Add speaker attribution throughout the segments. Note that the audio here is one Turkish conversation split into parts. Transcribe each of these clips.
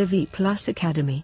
Speaker 1: The V Plus Academy.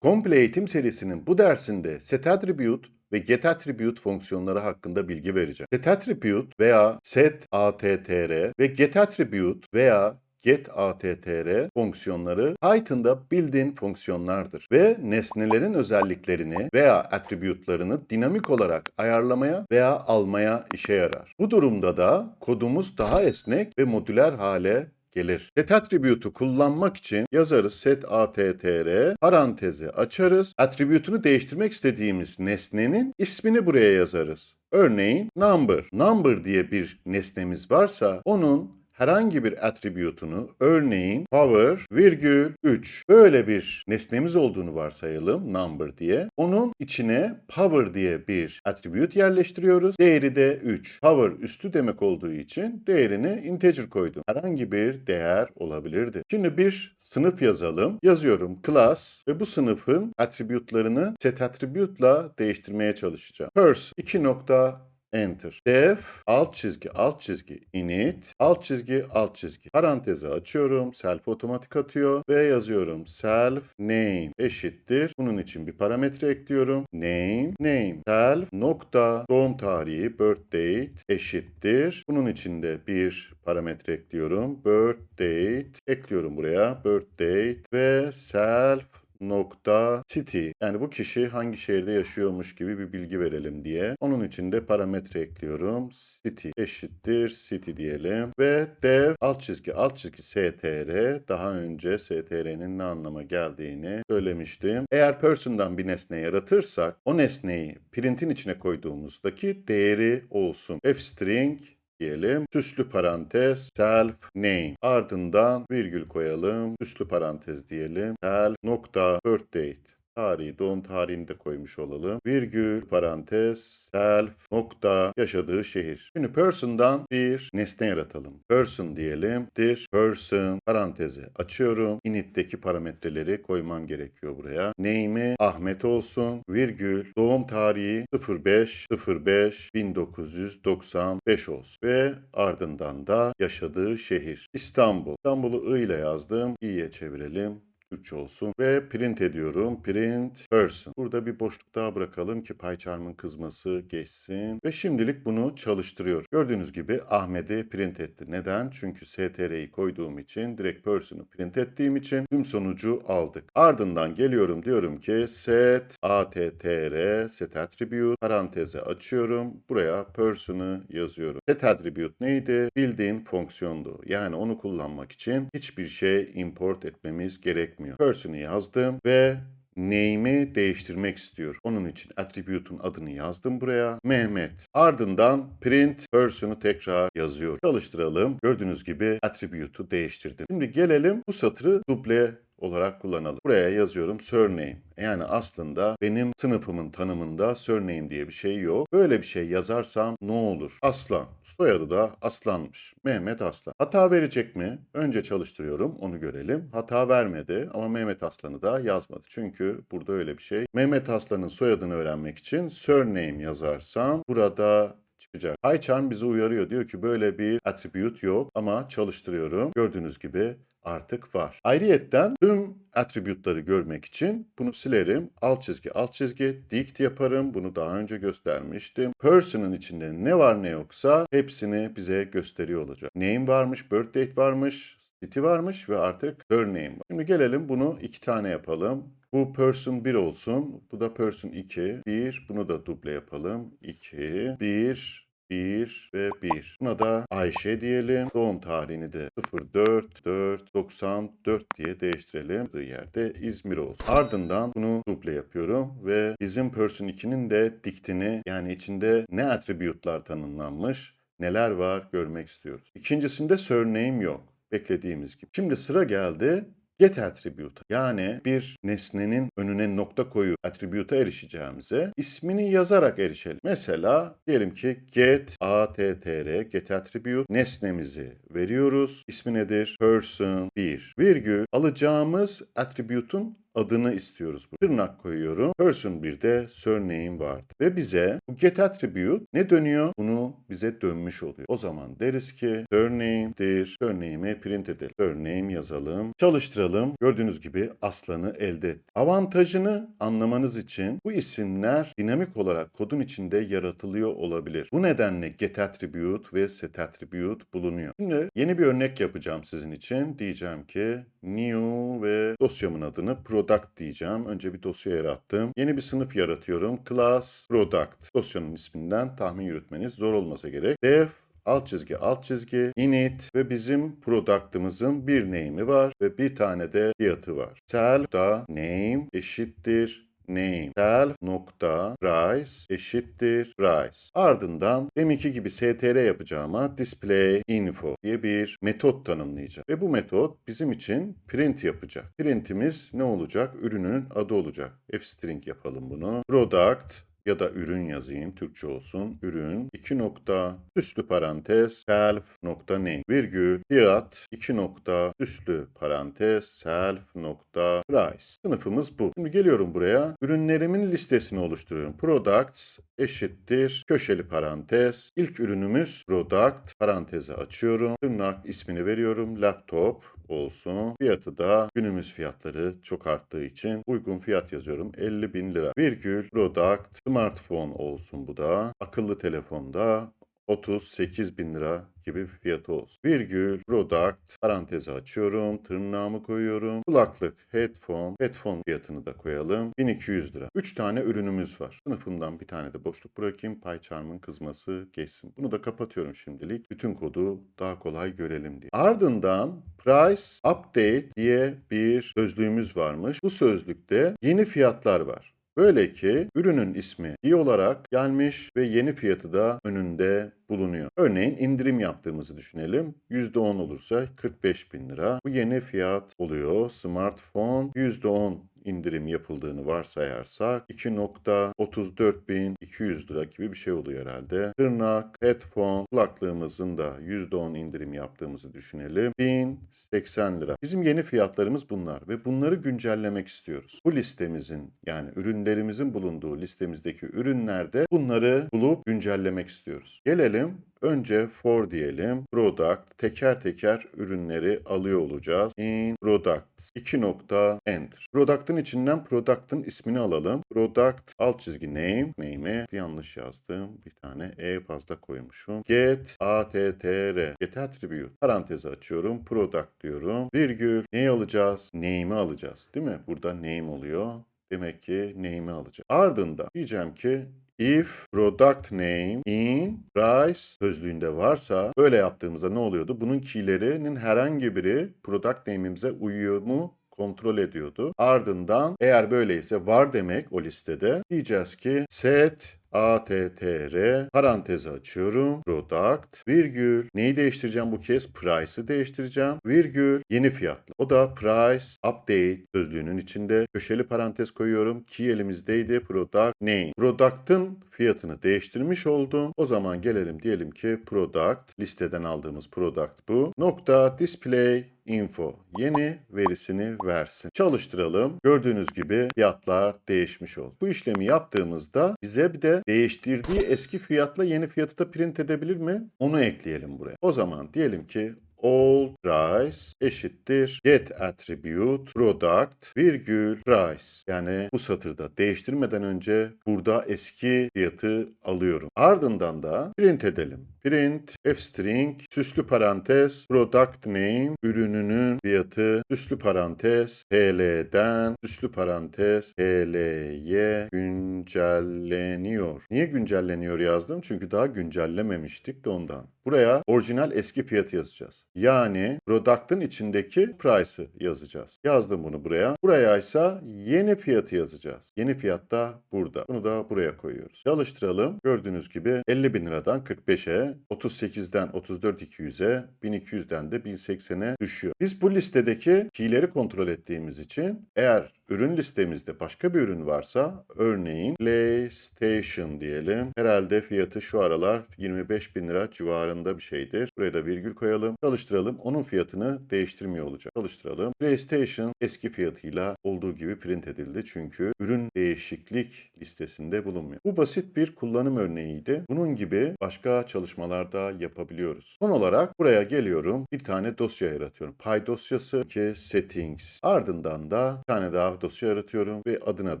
Speaker 2: Komple eğitim serisinin bu dersinde setAttribute ve getAttribute fonksiyonları hakkında bilgi vereceğim. setAttribute veya setAttr ve getAttribute veya getAttr fonksiyonları Python'da built-in fonksiyonlardır ve nesnelerin özelliklerini veya attribute'larını dinamik olarak ayarlamaya veya almaya işe yarar. Bu durumda da kodumuz daha esnek ve modüler hale gelir. Set attribute'u kullanmak için yazarız set attr parantezi açarız. Attribute'unu değiştirmek istediğimiz nesnenin ismini buraya yazarız. Örneğin number. Number diye bir nesnemiz varsa onun herhangi bir attribute'unu örneğin power virgül 3 böyle bir nesnemiz olduğunu varsayalım number diye. Onun içine power diye bir attribute yerleştiriyoruz. Değeri de 3. Power üstü demek olduğu için değerini integer koydum. Herhangi bir değer olabilirdi. Şimdi bir sınıf yazalım. Yazıyorum class ve bu sınıfın attribute'larını set attribute'la değiştirmeye çalışacağım. Person 2 nokta Enter. Def alt çizgi alt çizgi init alt çizgi alt çizgi parantezi açıyorum. Self otomatik atıyor ve yazıyorum self name eşittir. Bunun için bir parametre ekliyorum. Name name self nokta doğum tarihi birth date eşittir. Bunun için de bir parametre ekliyorum. Birth date ekliyorum buraya. Birth date ve self nokta city yani bu kişi hangi şehirde yaşıyormuş gibi bir bilgi verelim diye. Onun için de parametre ekliyorum. City eşittir city diyelim ve dev alt çizgi alt çizgi str daha önce str'nin ne anlama geldiğini söylemiştim. Eğer person'dan bir nesne yaratırsak o nesneyi print'in içine koyduğumuzdaki değeri olsun. f string diyelim. Süslü parantez self name. Ardından virgül koyalım. Süslü parantez diyelim. Self nokta birth date. Tarihi, doğum tarihini de koymuş olalım. Virgül, parantez, self, nokta, yaşadığı şehir. Şimdi person'dan bir nesne yaratalım. Person diyelim. Dir, person, parantezi açıyorum. Init'teki parametreleri koymam gerekiyor buraya. Name'i Ahmet olsun. Virgül, doğum tarihi 05 05 1995 olsun. Ve ardından da yaşadığı şehir. İstanbul. İstanbul'u I ile yazdım. İ'ye çevirelim. Türkçe olsun ve print ediyorum. Print person. Burada bir boşluk daha bırakalım ki PyCharm'ın kızması geçsin. Ve şimdilik bunu çalıştırıyor. Gördüğünüz gibi Ahmet'i print etti. Neden? Çünkü str'yi koyduğum için direkt person'u print ettiğim için tüm sonucu aldık. Ardından geliyorum diyorum ki set attr set attribute paranteze açıyorum. Buraya person'ı yazıyorum. Set attribute neydi? Bildiğin fonksiyondu. Yani onu kullanmak için hiçbir şey import etmemiz gerekmiyor. Person'ı yazdım ve name'i değiştirmek istiyor. Onun için attribute'un adını yazdım buraya. Mehmet. Ardından print person'u tekrar yazıyor. Çalıştıralım. Gördüğünüz gibi attribute'u değiştirdim. Şimdi gelelim bu satırı duble olarak kullanalım. Buraya yazıyorum surname. Yani aslında benim sınıfımın tanımında surname diye bir şey yok. Böyle bir şey yazarsam ne olur? Aslan. Soyadı da Aslanmış. Mehmet Aslan. Hata verecek mi? Önce çalıştırıyorum. Onu görelim. Hata vermedi ama Mehmet Aslan'ı da yazmadı. Çünkü burada öyle bir şey. Mehmet Aslan'ın soyadını öğrenmek için surname yazarsam burada çıkacak. PyCharm bizi uyarıyor. Diyor ki böyle bir attribute yok ama çalıştırıyorum. Gördüğünüz gibi artık var. Ayrıyetten tüm attribute'ları görmek için bunu silerim. Alt çizgi alt çizgi dict yaparım. Bunu daha önce göstermiştim. Person'ın içinde ne var ne yoksa hepsini bize gösteriyor olacak. Name varmış, birth date varmış, city varmış ve artık surname var. Şimdi gelelim bunu iki tane yapalım. Bu person 1 olsun. Bu da person 2. 1. Bunu da duble yapalım. 2. 1. 1 ve 1. Buna da Ayşe diyelim. Doğum tarihini de 04 4 94 diye değiştirelim. Bu yerde İzmir olsun. Ardından bunu duble yapıyorum ve bizim person 2'nin de diktini yani içinde ne attribute'lar tanımlanmış neler var görmek istiyoruz. İkincisinde surname yok. Beklediğimiz gibi. Şimdi sıra geldi get attribute yani bir nesnenin önüne nokta koyup attribute'a erişeceğimize ismini yazarak erişelim. Mesela diyelim ki get attr get attribute nesnemizi veriyoruz. İsmi nedir? Person 1 virgül alacağımız attribute'un adını istiyoruz. Tırnak koyuyorum. Person 1'de surname vardı. Ve bize bu get attribute ne dönüyor? Bunu bize dönmüş oluyor. O zaman deriz ki surname'dir. Surname'i print edelim. Surname yazalım. Çalıştıralım. Gördüğünüz gibi aslanı elde et. Avantajını anlamanız için bu isimler dinamik olarak kodun içinde yaratılıyor olabilir. Bu nedenle get attribute ve set attribute bulunuyor. Şimdi yeni bir örnek yapacağım sizin için. Diyeceğim ki new ve dosyamın adını product diyeceğim. Önce bir dosya yarattım. Yeni bir sınıf yaratıyorum. Class product. Dosyanın isminden tahmin yürütmeniz zor olmasa gerek. Def alt çizgi alt çizgi init ve bizim product'ımızın bir name'i var ve bir tane de fiyatı var. Self da name eşittir name self nokta price eşittir price. Ardından deminki gibi str yapacağıma display info diye bir metot tanımlayacağım. Ve bu metot bizim için print yapacak. Printimiz ne olacak? Ürünün adı olacak. F-string yapalım bunu. Product ya da ürün yazayım Türkçe olsun. Ürün 2 nokta üslü parantez self nokta name virgül fiyat 2 nokta üslü parantez self nokta price. Sınıfımız bu. Şimdi geliyorum buraya. Ürünlerimin listesini oluşturuyorum. Products eşittir köşeli parantez. İlk ürünümüz product parantezi açıyorum. Tırnak ismini veriyorum. Laptop olsun. Fiyatı da günümüz fiyatları çok arttığı için uygun fiyat yazıyorum. 50 bin lira. Virgül product smartphone olsun bu da. Akıllı telefonda 38 bin lira gibi bir fiyatı olsun. Virgül, product, parantezi açıyorum, tırnağımı koyuyorum. Kulaklık, headphone, headphone fiyatını da koyalım. 1200 lira. 3 tane ürünümüz var. Sınıfından bir tane de boşluk bırakayım. PyCharm'ın kızması geçsin. Bunu da kapatıyorum şimdilik. Bütün kodu daha kolay görelim diye. Ardından price update diye bir sözlüğümüz varmış. Bu sözlükte yeni fiyatlar var. Böyle ki ürünün ismi iyi olarak gelmiş ve yeni fiyatı da önünde bulunuyor. Örneğin indirim yaptığımızı düşünelim. %10 olursa 45 bin lira. Bu yeni fiyat oluyor. Smartphone %10 indirim yapıldığını varsayarsak 2.34.200 lira gibi bir şey oluyor herhalde. Tırnak, headphone, kulaklığımızın da %10 indirim yaptığımızı düşünelim. 1080 lira. Bizim yeni fiyatlarımız bunlar ve bunları güncellemek istiyoruz. Bu listemizin yani ürünlerimizin bulunduğu listemizdeki ürünlerde bunları bulup güncellemek istiyoruz. Gelelim Önce for diyelim. Product teker teker ürünleri alıyor olacağız. In product 2 nokta enter. Product'ın içinden product'ın ismini alalım. Product alt çizgi name. Name'e yanlış yazdım. Bir tane e fazla koymuşum. Get attr. Get attribute. Parantezi açıyorum. Product diyorum. Virgül. Neyi alacağız? Name'i alacağız. Değil mi? Burada name oluyor. Demek ki name'i alacağım. Ardından diyeceğim ki If product name in price sözlüğünde varsa böyle yaptığımızda ne oluyordu? Bunun key'lerinin herhangi biri product name'imize uyuyor mu kontrol ediyordu. Ardından eğer böyleyse var demek o listede diyeceğiz ki set ATTR parantezi açıyorum. Product virgül neyi değiştireceğim bu kez? Price'ı değiştireceğim. Virgül yeni fiyatlı. O da price update sözlüğünün içinde köşeli parantez koyuyorum. Key elimizdeydi. Product name. Product'ın fiyatını değiştirmiş oldum. O zaman gelelim diyelim ki product listeden aldığımız product bu. Nokta display info yeni verisini versin. Çalıştıralım. Gördüğünüz gibi fiyatlar değişmiş oldu. Bu işlemi yaptığımızda bize bir de değiştirdiği eski fiyatla yeni fiyatı da print edebilir mi? Onu ekleyelim buraya. O zaman diyelim ki all price eşittir get attribute product virgül price. Yani bu satırda değiştirmeden önce burada eski fiyatı alıyorum. Ardından da print edelim. Print f-string süslü parantez product name ürününün fiyatı süslü parantez TL'den süslü parantez TL'ye güncelleniyor. Niye güncelleniyor yazdım? Çünkü daha güncellememiştik de ondan. Buraya orijinal eski fiyatı yazacağız. Yani product'ın içindeki price'ı yazacağız. Yazdım bunu buraya. Buraya ise yeni fiyatı yazacağız. Yeni fiyat da burada. Bunu da buraya koyuyoruz. Çalıştıralım. Gördüğünüz gibi 50 bin liradan 45'e, 38'den 34 200'e, 1200'den de 1080'e düşüyor. Biz bu listedeki key'leri kontrol ettiğimiz için eğer ürün listemizde başka bir ürün varsa örneğin PlayStation diyelim. Herhalde fiyatı şu aralar 25 bin lira civarında bir şeydir. Buraya da virgül koyalım. Çalıştıralım. Onun fiyatını değiştirmiyor olacak. Çalıştıralım. PlayStation eski fiyatıyla olduğu gibi print edildi. Çünkü ürün değişiklik listesinde bulunmuyor. Bu basit bir kullanım örneğiydi. Bunun gibi başka çalışmalarda yapabiliyoruz. Son olarak buraya geliyorum. Bir tane dosya yaratıyorum. Py dosyası ki settings. Ardından da bir tane daha dosya yaratıyorum ve adına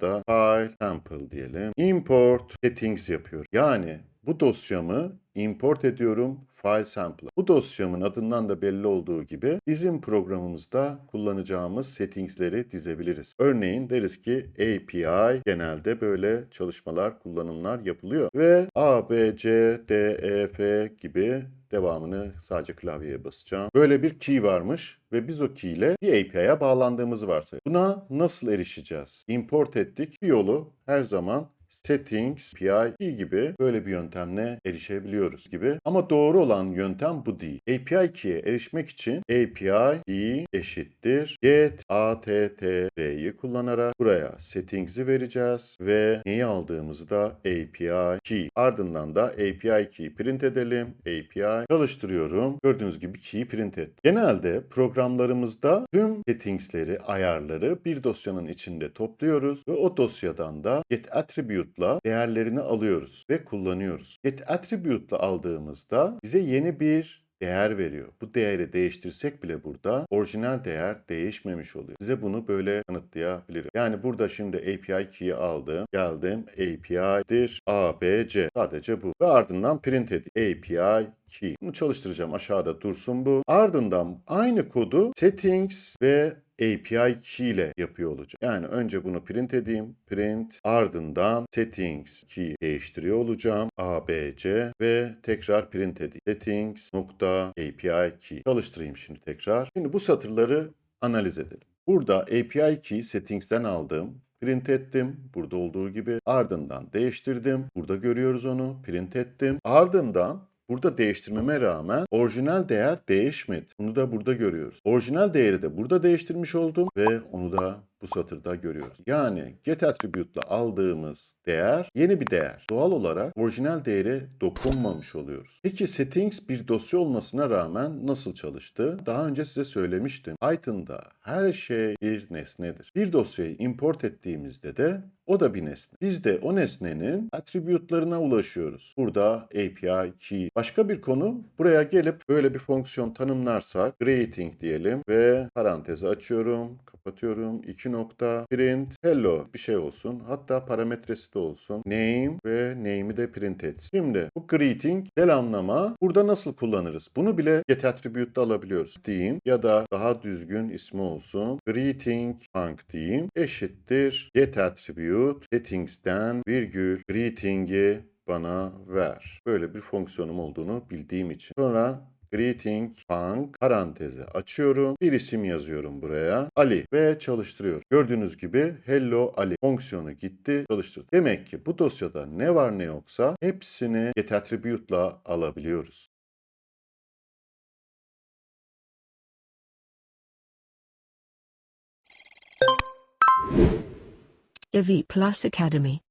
Speaker 2: da file sample diyelim. Import settings yapıyorum. Yani bu dosyamı import ediyorum file sample. Bu dosyamın adından da belli olduğu gibi bizim programımızda kullanacağımız settingsleri dizebiliriz. Örneğin deriz ki API genelde böyle çalışmalar, kullanımlar yapılıyor ve A, B, C, D, E, F gibi devamını sadece klavyeye basacağım. Böyle bir key varmış ve biz o key ile bir API'ye bağlandığımızı varsayalım. Buna nasıl erişeceğiz? Import ettik. Bir yolu her zaman settings, API gibi böyle bir yöntemle erişebiliyoruz gibi. Ama doğru olan yöntem bu değil. API key'e erişmek için API key eşittir get atttr'yi kullanarak buraya settings'i vereceğiz ve neyi aldığımızı da API key. Ardından da API key print edelim. API çalıştırıyorum. Gördüğünüz gibi key print et. Genelde programlarımızda tüm settings'leri, ayarları bir dosyanın içinde topluyoruz ve o dosyadan da get attribute'la değerlerini alıyoruz ve kullanıyoruz. Get attribute'la aldığımızda bize yeni bir değer veriyor. Bu değeri değiştirsek bile burada orijinal değer değişmemiş oluyor. Size bunu böyle kanıtlayabilirim. Yani burada şimdi API key'i aldım. Geldim API'dir A, B, C. Sadece bu. Ve ardından print edeyim. API key. Bunu çalıştıracağım. Aşağıda dursun bu. Ardından aynı kodu settings ve API key ile yapıyor olacak. Yani önce bunu print edeyim. Print ardından settings key değiştiriyor olacağım. A, B, C ve tekrar print edeyim. Settings nokta API key. Çalıştırayım şimdi tekrar. Şimdi bu satırları analiz edelim. Burada API key settings'ten aldım. Print ettim. Burada olduğu gibi. Ardından değiştirdim. Burada görüyoruz onu. Print ettim. Ardından Burada değiştirmeme rağmen orijinal değer değişmedi. Bunu da burada görüyoruz. Orijinal değeri de burada değiştirmiş oldum ve onu da bu satırda görüyoruz. Yani get attribute'la aldığımız değer yeni bir değer. Doğal olarak orijinal değere dokunmamış oluyoruz. Peki settings bir dosya olmasına rağmen nasıl çalıştı? Daha önce size söylemiştim. Python'da her şey bir nesnedir. Bir dosyayı import ettiğimizde de o da bir nesne. Biz de o nesnenin attribute'larına ulaşıyoruz. Burada API key. Başka bir konu buraya gelip böyle bir fonksiyon tanımlarsak greeting diyelim ve parantezi açıyorum, kapatıyorum. iki nokta print hello bir şey olsun. Hatta parametresi de olsun. Name ve name'i de print etsin. Şimdi bu greeting selamlama burada nasıl kullanırız? Bunu bile get attribute'da alabiliyoruz diyeyim ya da daha düzgün ismi olsun. Greeting func diyeyim eşittir get attribute settings'ten virgül greeting'i bana ver. Böyle bir fonksiyonum olduğunu bildiğim için. Sonra greeting func parantezi açıyorum. Bir isim yazıyorum buraya. Ali ve çalıştırıyorum. Gördüğünüz gibi hello Ali fonksiyonu gitti çalıştırdı. Demek ki bu dosyada ne var ne yoksa hepsini get attribute'la alabiliyoruz.
Speaker 1: Evi Plus Academy.